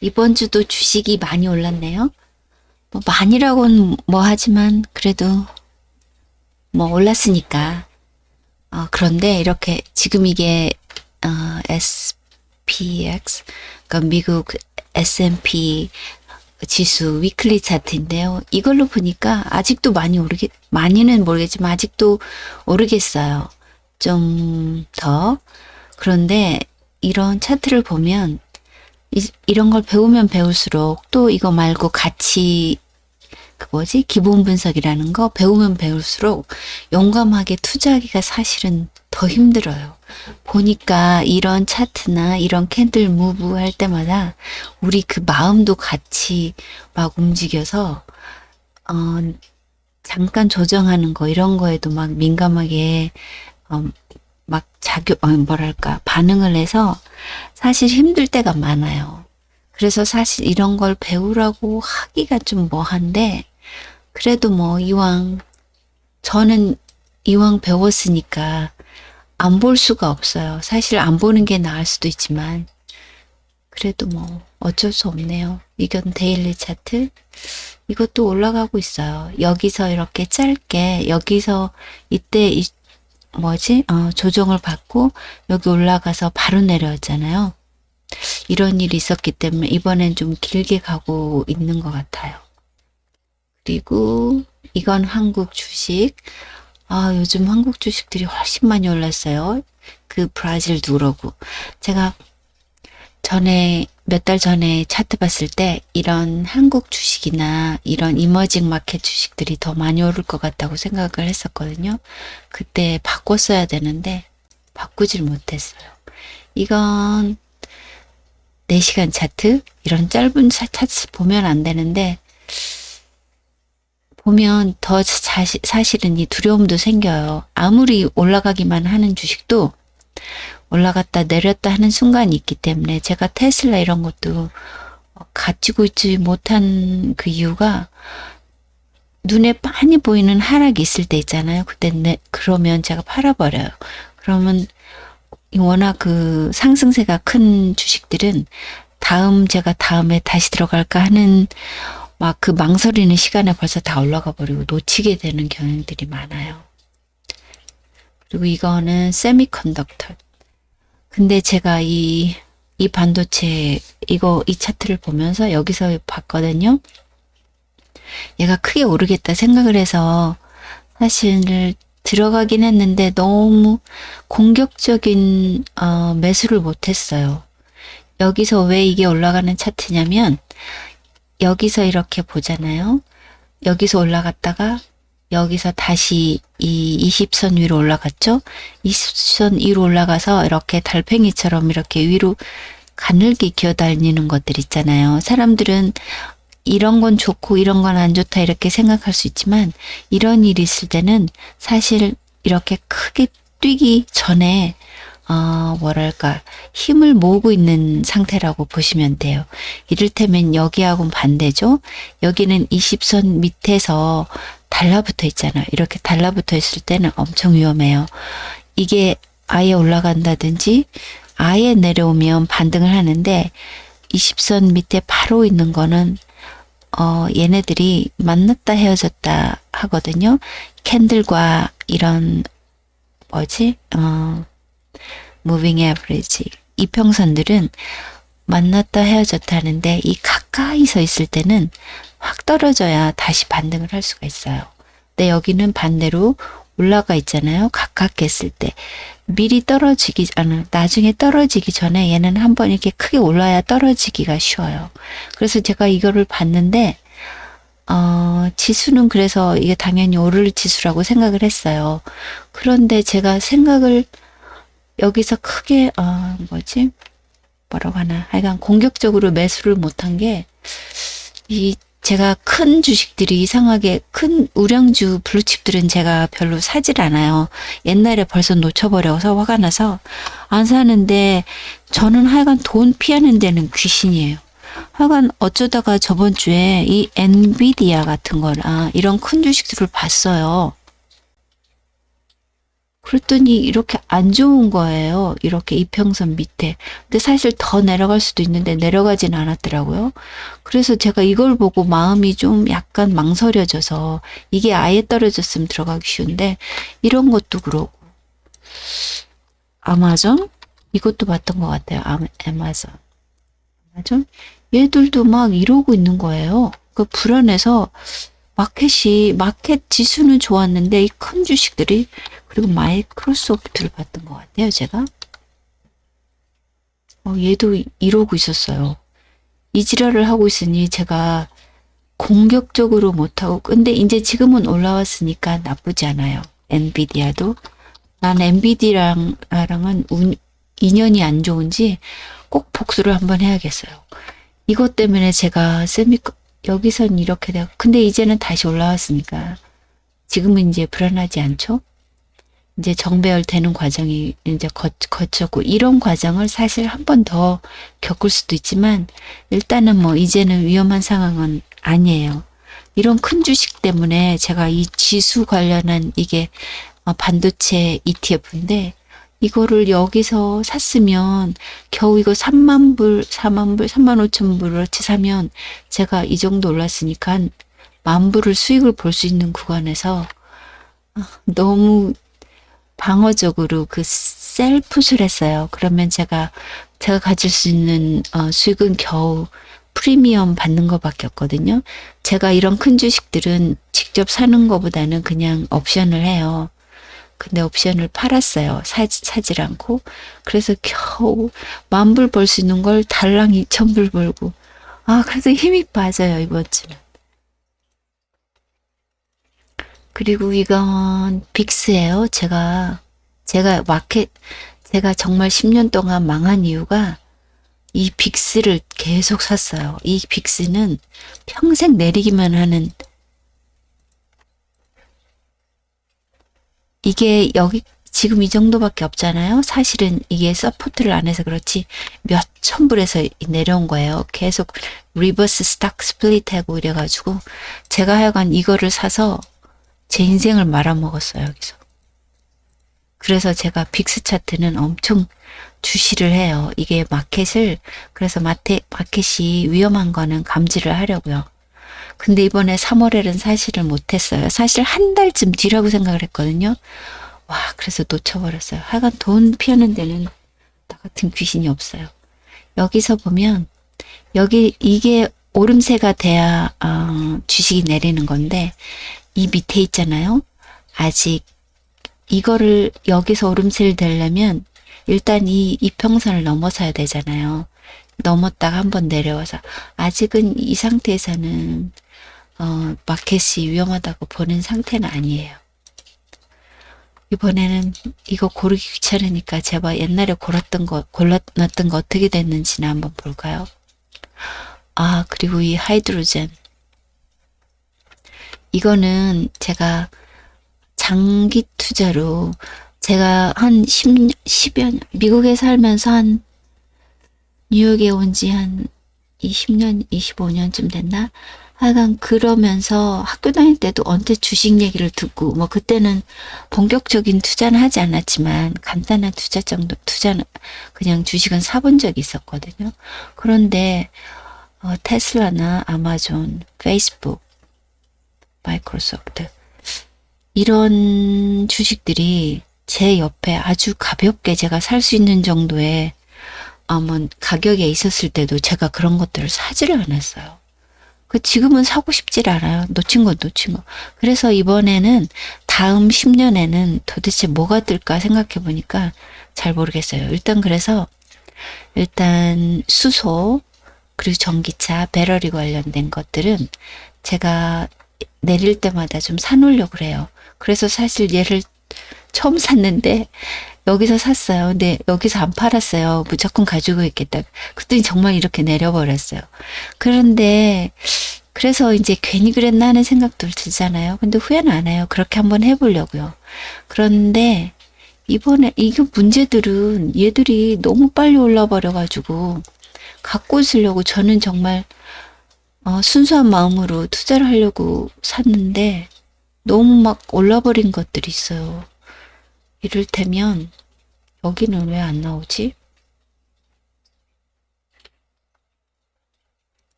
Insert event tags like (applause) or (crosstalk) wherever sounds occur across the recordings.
이번 주도 주식이 많이 올랐네요. 뭐 많이라고는 뭐 하지만 그래도 뭐 올랐으니까. 어, 그런데 이렇게 지금 이게 어, SPX, 그러니까 미국 S&P 지수 위클리 차트인데요. 이걸로 보니까 아직도 많이 오르겠, 많이는 모르겠지만 아직도 오르겠어요. 좀 더. 그런데 이런 차트를 보면 이, 이런 걸 배우면 배울수록 또 이거 말고 같이 그 뭐지 기본 분석이라는 거 배우면 배울수록 용감하게 투자하기가 사실은 더 힘들어요. 보니까 이런 차트나 이런 캔들 무브 할 때마다 우리 그 마음도 같이 막 움직여서 어 잠깐 조정하는 거 이런 거에도 막 민감하게 어, 막 작용 어, 뭐랄까 반응을 해서 사실 힘들 때가 많아요. 그래서 사실 이런 걸 배우라고 하기가 좀 뭐한데 그래도 뭐 이왕 저는 이왕 배웠으니까 안 볼 수가 없어요. 사실 안 보는 게 나을 수도 있지만 그래도 뭐 어쩔 수 없네요. 이건 데일리 차트 이것도 올라가고 있어요. 여기서 이렇게 짧게 여기서 이때 이 뭐지 어, 조정을 받고 여기 올라가서 바로 내려왔잖아요. 이런 일이 있었기 때문에 이번엔 좀 길게 가고 있는 것 같아요. 그리고 이건 한국 주식. 아, 요즘 한국 주식들이 훨씬 많이 올랐어요. 그 브라질도 그러고. 제가 전에 몇 달 전에 차트 봤을 때 이런 한국 주식이나 이런 이머징 마켓 주식들이 더 많이 오를 것 같다고 생각을 했었거든요. 그때 바꿨어야 되는데 바꾸질 못했어요. 이건 4시간 차트? 이런 짧은 차- 차트 보면 안 되는데 보면 더 사실은 이 두려움도 생겨요. 아무리 올라가기만 하는 주식도 올라갔다 내렸다 하는 순간이 있기 때문에 제가 테슬라 이런 것도 가지고 있지 못한 그 이유가 눈에 빤히 보이는 하락이 있을 때 있잖아요. 그때 내, 그러면 제가 팔아버려요. 그러면 워낙 그 상승세가 큰 주식들은 다음 제가 다음에 다시 들어갈까 하는 막 그 망설이는 시간에 벌써 다 올라가 버리고 놓치게 되는 경향들이 많아요. 그리고 이거는 세미컨덕터. 근데 제가 이, 이 반도체, 이거, 이 차트를 보면서 여기서 봤거든요. 얘가 크게 오르겠다 생각을 해서 사실 들어가긴 했는데 너무 공격적인, 어, 매수를 못했어요. 여기서 왜 이게 올라가는 차트냐면, 여기서 이렇게 보잖아요. 여기서 올라갔다가 여기서 다시 이 20선 위로 올라갔죠. 20선 위로 올라가서 이렇게 달팽이처럼 이렇게 위로 가늘게 기어다니는 것들 있잖아요. 사람들은 이런 건 좋고 이런 건 안 좋다 이렇게 생각할 수 있지만 이런 일이 있을 때는 사실 이렇게 크게 뛰기 전에 어, 뭐랄까, 힘을 모으고 있는 상태라고 보시면 돼요. 이를테면 여기하고는 반대죠. 여기는 20선 밑에서 달라붙어 있잖아요. 이렇게 달라붙어 있을 때는 엄청 위험해요. 이게 아예 올라간다든지 아예 내려오면 반등을 하는데 20선 밑에 바로 있는 거는 어, 얘네들이 만났다 헤어졌다 하거든요. 캔들과 이런 뭐지? 어, 무빙 에버리지 이평선들은 만났다 헤어졌다 하는데 이 가까이서 있을 때는 확 떨어져야 다시 반등을 할 수가 있어요. 근데 여기는 반대로 올라가 있잖아요. 가깝게 했을 때 미리 떨어지기 아니 나중에 떨어지기 전에 얘는 한번 이렇게 크게 올라야 떨어지기가 쉬워요. 그래서 제가 이거를 봤는데 어, 지수는 그래서 이게 당연히 오를 지수라고 생각을 했어요. 그런데 제가 생각을 여기서 크게 어 뭐지 뭐라고 하나 하여간 공격적으로 매수를 못한 게 이 제가 큰 주식들이 이상하게 큰 우량주 블루칩들은 제가 별로 사질 않아요. 옛날에 벌써 놓쳐버려서 화가 나서 안 사는데 저는 하여간 돈 피하는 데는 귀신이에요. 하여간 어쩌다가 저번 주에 이 엔비디아 같은 거나 이런 큰 주식들을 봤어요. 그랬더니 이렇게 안 좋은 거예요. 이렇게 이평선 밑에. 근데 사실 더 내려갈 수도 있는데 내려가진 않았더라고요. 그래서 제가 이걸 보고 마음이 좀 약간 망설여져서 이게 아예 떨어졌으면 들어가기 쉬운데 이런 것도 그러고 아마존 이것도 봤던 것 같아요. 아, 아마존 아마존 얘들도 막 이러고 있는 거예요. 그 불안해서 마켓이 마켓 지수는 좋았는데 이 큰 주식들이 그리고 마이크로소프트를 봤던 것 같아요. 제가 어, 얘도 이러고 있었어요. 이 지랄을 하고 있으니 제가 공격적으로 못하고 근데 이제 지금은 올라왔으니까 나쁘지 않아요. 엔비디아도 난 엔비디아랑은 운- 인연이 안 좋은지 꼭 복수를 한번 해야겠어요. 이것 때문에 제가 세미 여기선 이렇게 되고 근데 이제는 다시 올라왔으니까 지금은 이제 불안하지 않죠? 이제 정배열 되는 과정이 이제 거, 거쳤고 이런 과정을 사실 한 번 더 겪을 수도 있지만 일단은 뭐 이제는 위험한 상황은 아니에요. 이런 큰 주식 때문에 제가 이 지수 관련한 이게 어, 반도체 ETF인데 이거를 여기서 샀으면 겨우 이거 3만 불, 4만 불, 3만 5천 불어치 사면 제가 이 정도 올랐으니까 한만 불을 수익을 볼 수 있는 구간에서 아, 너무 방어적으로 그 셀풋을 했어요. 그러면 제가 제가 가질 수 있는 어, 수익은 겨우 프리미엄 받는 것밖에 없거든요. 제가 이런 큰 주식들은 직접 사는 것보다는 그냥 옵션을 해요. 근데 옵션을 팔았어요. 사, 사질 않고. 그래서 겨우 만불 벌 수 있는 걸 달랑 2천 불 벌고. 아, 그래서 힘이 빠져요, 이번 주는. 그리고 이건 빅스예요. 제가 제가 마켓 제가 정말 10년 동안 망한 이유가 이 빅스를 계속 샀어요. 이 빅스는 평생 내리기만 하는 이게 여기 지금 이 정도밖에 없잖아요. 사실은 이게 서포트를 안 해서 그렇지 몇천 불에서 내려온 거예요. 계속 리버스 스탁 스플릿 하고 이래가지고 제가 하여간 이거를 사서 제 인생을 말아먹었어요, 여기서. 그래서 제가 빅스 차트는 엄청 주시를 해요. 이게 마켓을, 그래서 마켓, 마켓이 위험한 거는 감지를 하려고요. 근데 이번에 3월에는 사실을 못했어요. 사실 한 달쯤 뒤라고 생각을 했거든요. 와, 그래서 놓쳐버렸어요. 하여간 돈 피하는 데는 나 같은 귀신이 없어요. 여기서 보면, 여기, 이게 오름세가 돼야, 어, 주식이 내리는 건데, 이 밑에 있잖아요. 아직 이거를 여기서 오름세를 되려면 일단 이 이평선을 넘어서야 되잖아요. 넘었다가 한번 내려와서 아직은 이 상태에서는 어, 마켓이 위험하다고 보는 상태는 아니에요. 이번에는 이거 고르기 귀찮으니까 제발 옛날에 골랐던 거, 골랐던 거 어떻게 됐는지나 한번 볼까요? 아, 그리고 이 하이드로젠. 이거는 제가 장기 투자로 제가 한 10년, 10여 년, 미국에 살면서 한 뉴욕에 온 지 한 20년, 25년쯤 됐나? 하여간 그러면서 학교 다닐 때도 언제 주식 얘기를 듣고, 뭐 그때는 본격적인 투자는 하지 않았지만 간단한 투자 정도, 투자는 그냥 주식은 사본 적이 있었거든요. 그런데 어, 테슬라나 아마존, 페이스북, 마이크로소프트 이런 주식들이 제 옆에 아주 가볍게 제가 살 수 있는 정도의 가격에 있었을 때도 제가 그런 것들을 사지를 않았어요. 그 지금은 사고 싶질 않아요. 놓친 건 놓친 거. 그래서 이번에는 다음 10년에는 도대체 뭐가 뜰까 생각해 보니까 잘 모르겠어요. 일단 그래서 일단 수소 그리고 전기차 배터리 관련된 것들은 제가 내릴 때마다 좀 사놓으려고 그래요. 그래서 사실 얘를 처음 샀는데 여기서 샀어요. 근데 여기서 안 팔았어요. 무조건 가지고 있겠다. 그랬더니 정말 이렇게 내려버렸어요. 그런데 그래서 이제 괜히 그랬나 하는 생각도 들잖아요. 근데 후회는 안 해요. 그렇게 한번 해보려고요. 그런데 이번에 이게 문제들은 얘들이 너무 빨리 올라 버려가지고 갖고 있으려고 저는 정말 어, 순수한 마음으로 투자를 하려고 샀는데 너무 막 올라버린 것들이 있어요. 이를테면 여기는 왜 안 나오지?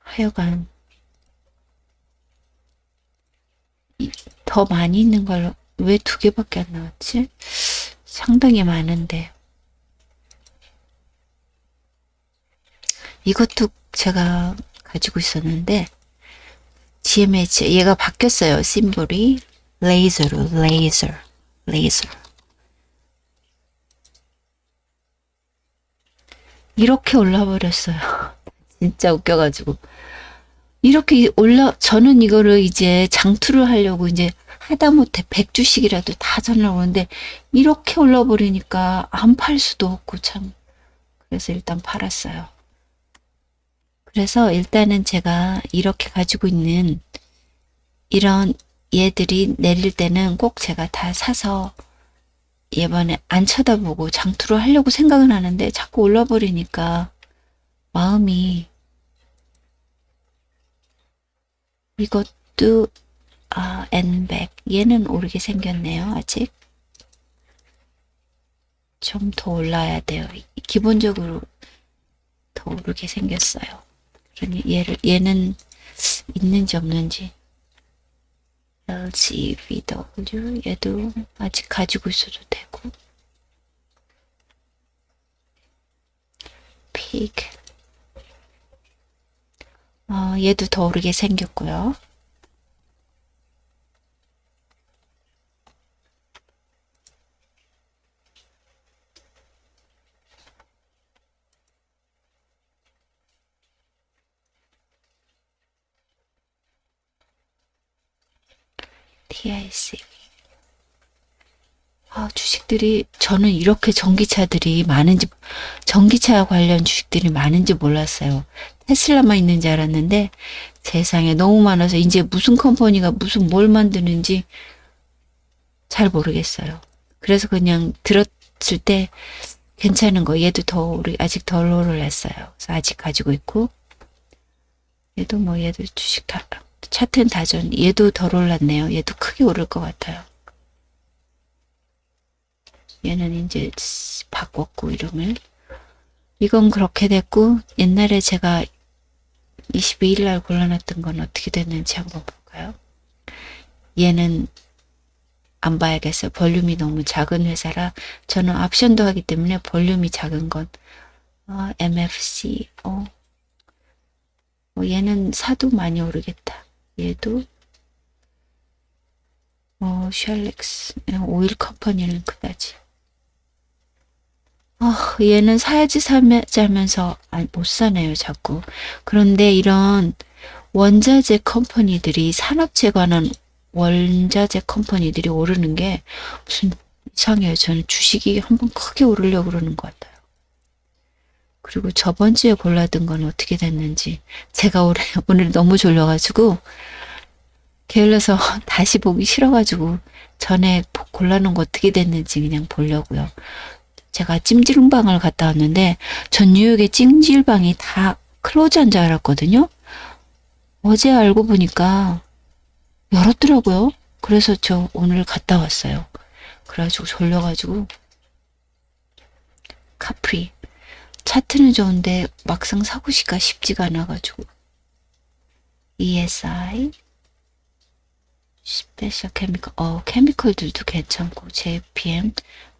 하여간 이- 더 많이 있는 걸왜두 개밖에 안 나왔지? 상당히 많은데 이것도 제가 가지고 있었는데 GMH 얘가 바뀌었어요 심볼이. 레이저로 레이저 레이저 이렇게 올라 버렸어요. (laughs) 진짜 웃겨가지고. 이렇게 올라 저는 이거를 이제 장투를 하려고 이제 하다못해 100주씩이라도 다 전화를 오는데 이렇게 올라 버리니까 안 팔 수도 없고 참. 그래서 일단 팔았어요 그래서 일단은 제가 이렇게 가지고 있는 이런 얘들이 내릴 때는 꼭 제가 다 사서 이번에 안 쳐다보고 장투를 하려고 생각은 하는데 자꾸 올라버리니까 마음이 이것도 아 N백 얘는 오르게 생겼네요 아직. 좀 더 올라야 돼요. 기본적으로 더 오르게 생겼어요 그러니 얘를 얘는 있는지 없는지. LG, VW 얘도 아직 가지고 있어도 되고. 픽. 어, 얘도 더 오르게 생겼고요. TIC. 아, 주식들이, 저는 이렇게 전기차들이 많은지, 전기차 관련 주식들이 많은지 몰랐어요. 테슬라만 있는 줄 알았는데, 세상에 너무 많아서, 이제 무슨 컴퍼니가 무슨 뭘 만드는지 잘 모르겠어요. 그래서 그냥 들었을 때 괜찮은 거, 얘도 더, 오르, 아직 덜 오르랬어요. 그래서 아직 가지고 있고, 얘도 뭐, 얘도 주식 다, 차트는 다전, 얘도 덜 올랐네요. 얘도 크게 오를 것 같아요. 얘는 이제 바꿨고 이름을 이건 그렇게 됐고 옛날에 제가 22일 날 골라놨던 건 어떻게 됐는지 한번 볼까요? 얘는 안 봐야겠어요. 볼륨이 너무 작은 회사라 저는 옵션도 하기 때문에 볼륨이 작은 건 어, MFC 어. 어, 얘는 사도 많이 오르겠다. 얘도 어, 셜렉스 오일 컴퍼니는 그다지. 아, 얘는 사야지 사자면서 아, 못 사네요, 자꾸. 그런데 이런 원자재 컴퍼니들이 산업재 관한 원자재 컴퍼니들이 오르는 게 무슨 이상해요. 저는 주식이 한번 크게 오르려고 그러는 것 같아요. 그리고 저번 주에 골라둔 건 어떻게 됐는지 제가 오늘, (laughs) 오늘 너무 졸려가지고 게을러서 (laughs) 다시 보기 싫어가지고 전에 골라놓은 거 어떻게 됐는지 그냥 보려고요. 제가 찜질방을 갔다 왔는데 전 뉴욕의 찜질방이 다 클로즈한 줄 알았거든요. 어제 알고 보니까 열었더라고요. 그래서 저 오늘 갔다 왔어요. 그래가지고 졸려가지고 카프리 차트는 좋은데 막상 사고 싶가 쉽지가 않아가지고 ESI 스페셜 케미컬 어 케미컬들도 괜찮고 JPM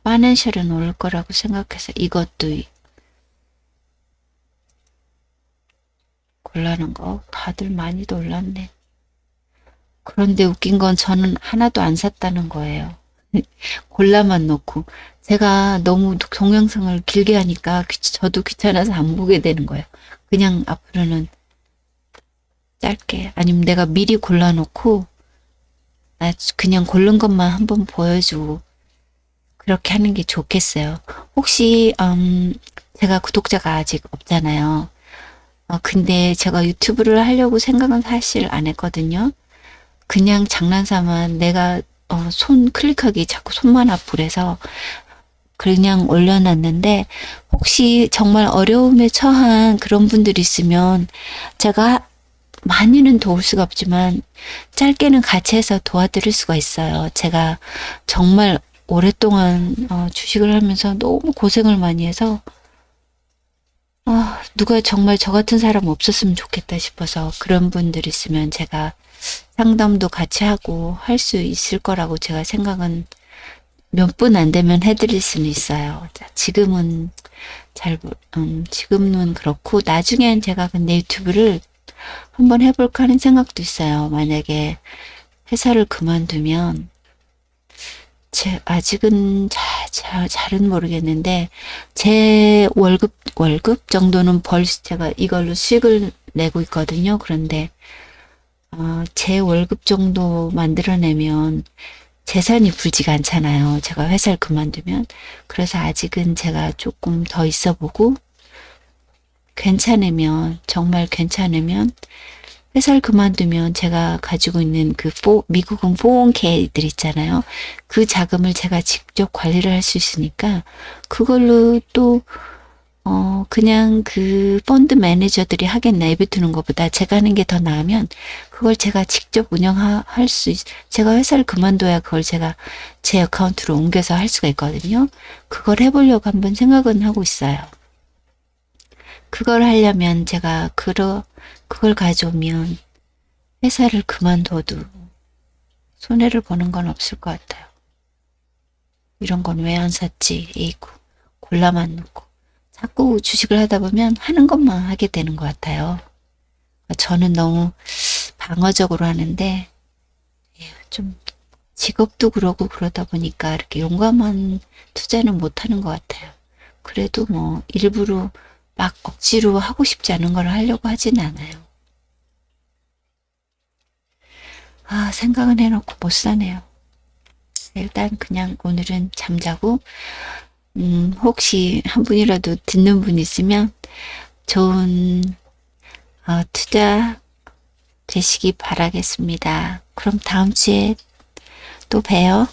파낸셜은 올 거라고 생각해서 이것도 골라는 거 다들 많이 놀랐네. 그런데 웃긴 건 저는 하나도 안 샀다는 거예요. (laughs) 골라만 놓고 제가 너무 동영상을 길게 하니까 귀- 저도 귀찮아서 안 보게 되는 거예요. 그냥 앞으로는 짧게 아니면 내가 미리 골라놓고 나 그냥 고른 것만 한번 보여주고 그렇게 하는 게 좋겠어요. 혹시 음, 제가 구독자가 아직 없잖아요. 어, 근데 제가 유튜브를 하려고 생각은 사실 안 했거든요. 그냥 장난삼아 내가 어, 손 클릭하기 자꾸 손만 아프래서 그냥 올려놨는데 혹시 정말 어려움에 처한 그런 분들 있으면 제가 많이는 도울 수가 없지만 짧게는 같이 해서 도와드릴 수가 있어요. 제가 정말 오랫동안 어, 주식을 하면서 너무 고생을 많이 해서 아, 누가 정말 저 같은 사람 없었으면 좋겠다 싶어서 그런 분들 있으면 제가 상담도 같이 하고 할 수 있을 거라고 제가 생각은 몇 분 안 되면 해드릴 수는 있어요. 자, 지금은 잘, 모- 음, 지금은 그렇고, 나중엔 제가 근데 유튜브를 한번 해볼까 하는 생각도 있어요. 만약에 회사를 그만두면, 제, 아직은 잘, 잘, 잘은 모르겠는데, 제 월급, 월급 정도는 벌, 제가 이걸로 수익을 내고 있거든요. 그런데, 어, 제 월급 정도 만들어내면 재산이 불지가 않잖아요. 제가 회사를 그만두면. 그래서 아직은 제가 조금 더 있어 보고, 괜찮으면, 정말 괜찮으면, 회사를 그만두면 제가 가지고 있는 그 포, 미국은 401k들 있잖아요. 그 자금을 제가 직접 관리를 할 수 있으니까, 그걸로 또, 어, 그냥 그 펀드 매니저들이 하겠 내비두는 것보다 제가 하는 게 더 나으면 그걸 제가 직접 운영할 수, 있, 제가 회사를 그만둬야 그걸 제가 제 어카운트로 옮겨서 할 수가 있거든요. 그걸 해보려고 한번 생각은 하고 있어요. 그걸 하려면 제가 그러, 그걸 가져오면 회사를 그만둬도 손해를 보는 건 없을 것 같아요. 이런 건 왜 안 샀지? 이고 골라만 놓고. 자꾸 주식을 하다 보면 하는 것만 하게 되는 것 같아요. 저는 너무 방어적으로 하는데 예, 좀 직업도 그러고 그러다 보니까 이렇게 용감한 투자는 못 하는 것 같아요. 그래도 뭐 일부러 막 억지로 하고 싶지 않은 걸 하려고 하진 않아요. 아, 생각은 해놓고 못 사네요. 일단 그냥 오늘은 잠자고 음, 혹시 한 분이라도 듣는 분 있으면 좋은 어, 투자 되시기 바라겠습니다. 그럼 다음 주에 또 봬요.